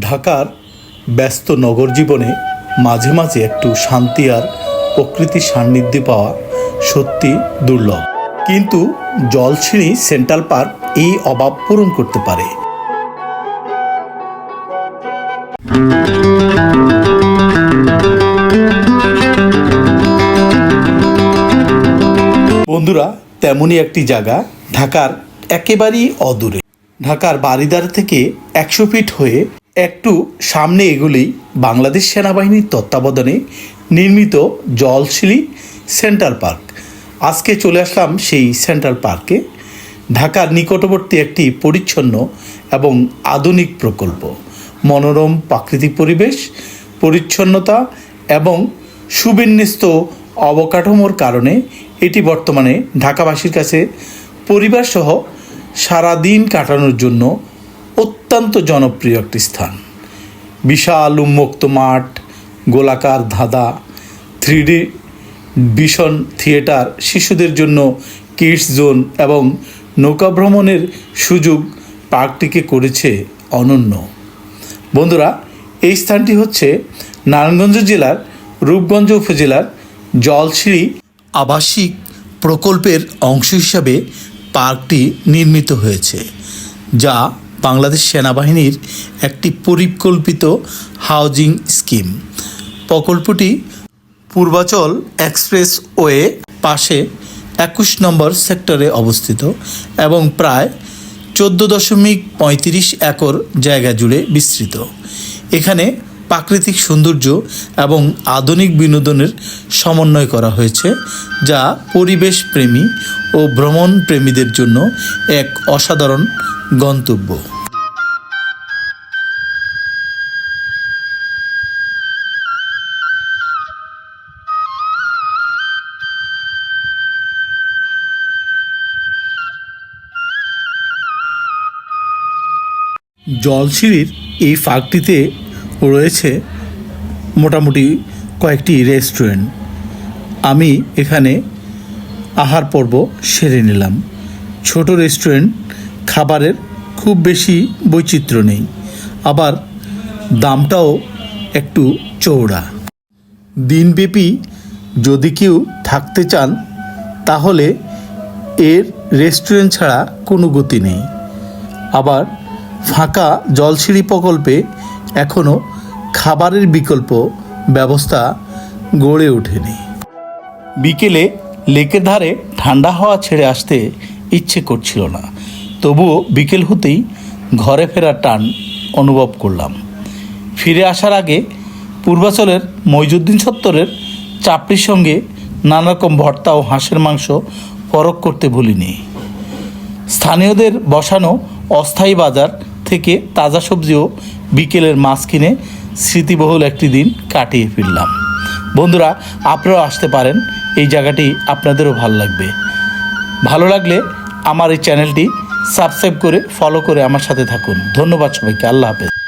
ঢাকার ব্যস্ত নগর জীবনে মাঝে মাঝে একটু শান্তি আর প্রকৃতির সান্নিধ্যে পাওয়া সত্যি দুর্লভ। কিন্তু জলছিঁড়ি সেন্ট্রাল পার্ক এই অভাব পূরণ করতে পারে। বন্ধুরা, তেমনই একটি জায়গা ঢাকার একেবারেই অদূরে। ঢাকার বারিদার থেকে একশো ফিট হয়ে একটু সামনে এগুলেই বাংলাদেশ সেনাবাহিনীর তত্ত্বাবধানে নির্মিত জলশিলি সেন্ট্রাল পার্ক। আজকে চলে আসলাম সেই সেন্ট্রাল পার্কে। ঢাকার নিকটবর্তী একটি পরিচ্ছন্ন এবং আধুনিক প্রকল্প। মনোরম প্রাকৃতিক পরিবেশ, পরিচ্ছন্নতা এবং সুবিন্যস্ত অবকাঠামোর কারণে এটি বর্তমানে ঢাকাবাসীর কাছে পরিবারসহ সারাদিন কাটানোর জন্য অত্যন্ত জনপ্রিয় একটি স্থান। বিশাল উন্মুক্ত মাঠ, গোলাকার ধাঁধা, থ্রিডি ভীষণ থিয়েটার, শিশুদের জন্য কিডস জোন এবং নৌকা ভ্রমণের সুযোগ পার্কটিকে করেছে অনন্য। বন্ধুরা, এই স্থানটি হচ্ছে নারায়ণগঞ্জ জেলার, রূপগঞ্জ উপজেলার জলসিঁড়ি আবাসিক প্রকল্পের অংশ হিসাবে পার্কটি নির্মিত হয়েছে, যা বাংলাদেশ সেনাবাহিনীর একটি পরিকল্পিত হাউজিং স্কিম। প্রকল্পটি পূর্বাচল এক্সপ্রেস ওয়ে পাশে একুশ নম্বর সেক্টরে অবস্থিত এবং প্রায় চোদ্দ দশমিক পঁয়ত্রিশ একর জায়গা জুড়ে বিস্তৃত। এখানে প্রাকৃতিক সৌন্দর্য এবং আধুনিক বিনোদনের সমন্বয় করা হয়েছে, যা পরিবেশ প্রেমী ও ভ্রমণ প্রেমীদের জন্য এক অসাধারণ গন্তব্য। জলসিঁড়ির এই ফাঁকটিতে রয়েছে মোটামুটি কয়েকটি রেস্টুরেন্ট। আমি এখানে আহার পর্ব সেরে নিলাম। ছোট রেস্টুরেন্ট খাবারের খুব বেশি বৈচিত্র্য নেই। আবার দামটাও একটু চৌড়া দিনব্যাপী যদি কেউ থাকতে চান, তাহলে এর রেস্টুরেন্ট ছাড়া কোনো গতি নেই। আবার ফাঁকা জলসিঁড়ি প্রকল্পে এখনও খাবারের বিকল্প ব্যবস্থা গড়ে ওঠেনি। বিকেলে লেকের ধারে ঠান্ডা হাওয়া ছেড়ে আসতে ইচ্ছে করছিল না। তবুও বিকেল হতেই ঘরে ফেরার টান অনুভব করলাম। ফিরে আসার আগে পূর্বাচলের মইজুদ্দিন সত্তরের চাপড়ির সঙ্গে নানারকম ভর্তা ও হাঁসের মাংস পরক করতে ভুলিনি। স্থানীয়দের বসানো অস্থায়ী বাজার থেকে তাজা সবজিও বিকেলের মাছ কিনে স্মৃতিবহুল একটি দিন কাটিয়ে ফিরলাম। বন্ধুরা, আপনারাও আসতে পারেন। এই জায়গাটি আপনাদেরও ভালো লাগবে। ভালো লাগলে আমার এই চ্যানেলটি সাবস্ক্রাইব করে ফলো করে আমার সাথে থাকুন। ধন্যবাদ সবাইকে। আল্লাহ হাফেজ।